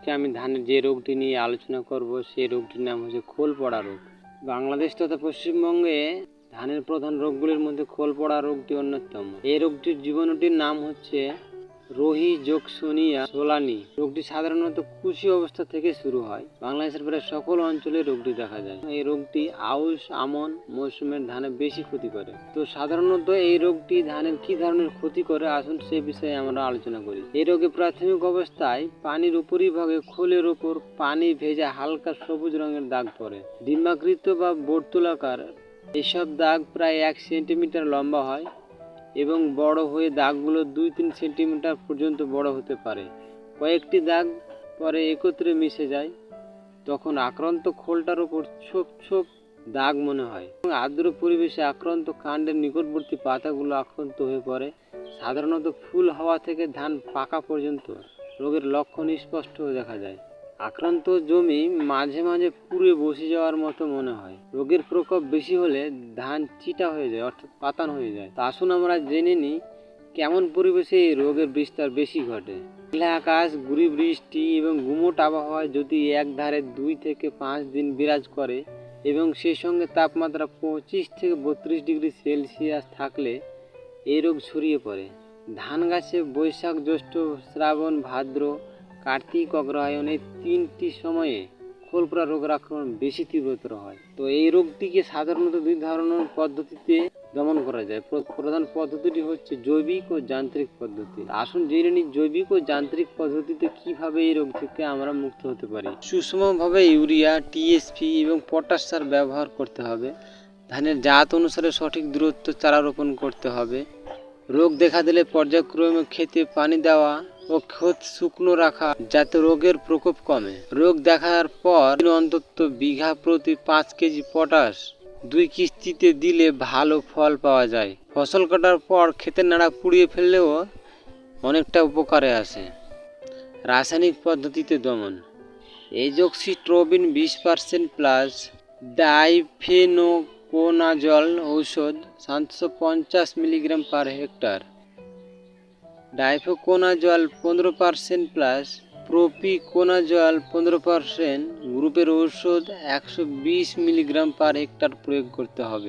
আজকে আমি ধানের যে রোগটি নিয়ে আলোচনা করব, সেই রোগটির নাম হচ্ছে খোল পড়া রোগ। বাংলাদেশ তথা পশ্চিমবঙ্গে ধানের প্রধান রোগগুলির মধ্যে খোল পড়া রোগটি অন্যতম। এই রোগটির জীবাণুটির নাম হচ্ছে রোহি জোকসোনিয়া সোলানি। রোগটি সাধারণত কুশি অবস্থা থেকে শুরু হয়। বাংলাদেশের প্রায় সকল অঞ্চলে রোগটি দেখা যায়। এই রোগটি আউশ, আমন মৌসুমের ধানে বেশি ক্ষতি করে। তো সাধারণত এই রোগটি ধানের কি ধরনের ক্ষতি করে? আসুন সে বিষয়ে আমরা আলোচনা করি। এই রোগে প্রাথমিক অবস্থায় পানির উপরিভাগে খোলের ওপর পানি ভেজা হালকা সবুজ রঙের দাগ পড়ে। ডিম্বাকৃত বা বর্তুলাকার এসব দাগ প্রায় এক সেন্টিমিটার লম্বা হয়। এবং বড় হয়ে দাগগুলো দুই তিন সেন্টিমিটার পর্যন্ত বড় হতে পারে। কয়েকটি দাগ পরে একত্রে মিশে যায়, তখন আক্রান্ত খোলটার ওপর ছোপ ছোপ দাগ মনে হয়। এবং আর্দ্র পরিবেশে আক্রান্ত কাণ্ডের নিকটবর্তী পাতাগুলো আক্রান্ত হয়ে পড়ে। সাধারণত ফুল হওয়া থেকে ধান পাকা পর্যন্ত রোগের লক্ষণ স্পষ্ট দেখা যায়। আক্রান্ত জমি মাঝে মাঝে পুড়ে বসে যাওয়ার মতো মনে হয়। রোগের প্রকোপ বেশি হলে ধান চিটা হয়ে যায়, অর্থাৎ পাতান হয়ে যায়। তা আসুন আমরা জেনে নিই কেমন পরিবেশে এই রোগের বিস্তার বেশি ঘটে। মেঘলা আকাশ, গুড়ি বৃষ্টি এবং গুমোট আবহাওয়ায় যদি এক ধারে দুই থেকে পাঁচ দিন বিরাজ করে এবং সেই সঙ্গে তাপমাত্রা পঁচিশ থেকে বত্রিশ ডিগ্রি সেলসিয়াস থাকলে এই রোগ ছড়িয়ে পড়ে। ধান গাছে বৈশাখ জ্যৈষ্ঠ, শ্রাবণ, ভাদ্র কার্তিক অগ্রহায়ণ এই তিনটি সময়ে খোলপোড়া রোগের আক্রমণ বেশি তীব্রতর হয়। তো এই রোগটিকে সাধারণত দুই ধরনের পদ্ধতিতে দমন করা যায়। প্রধান পদ্ধতিটি হচ্ছে জৈবিক ও যান্ত্রিক পদ্ধতি। আসুন জেনে নিই জৈবিক ও যান্ত্রিক পদ্ধতিতে কীভাবে এই রোগ থেকে আমরা মুক্ত হতে পারি। সুষমভাবে ইউরিয়া টিএসপি এবং পটাশ সার ব্যবহার করতে হবে। ধানের জাত অনুসারে সঠিক দূরত্ব চারা রোপণ করতে হবে। রোগ দেখা দিলে পর্যায়ক্রমে খেতে পানি দেওয়া ও ক্ষত শুকনো রাখা যাতে রোগের প্রকোপ কমে। রোগ দেখার পর অন্তত বিঘা প্রতি পাঁচ কেজি পটাশ দুই কিস্তিতে দিলে ভালো ফল পাওয়া যায়। ফসল কাটার পর ক্ষেতের নাড়া পুড়িয়ে ফেললেও অনেকটা উপকারে আসে। রাসায়নিক পদ্ধতিতে দমন। এজোক্সিট্রোবিন বিশ পার্সেন্ট প্লাস ডাইফেনোকোনাজল ঔষধ সাতশো পঞ্চাশ মিলিগ্রাম পার হেক্টর। ডাইফোকোনাজল পনেরো পার্সেন্ট প্লাস প্রোপিকোনাজল পনেরো পার্সেন্ট গ্রুপের ঔষধ একশো বিশ মিলিগ্রাম পার হেক্টর প্রয়োগ করতে হবে।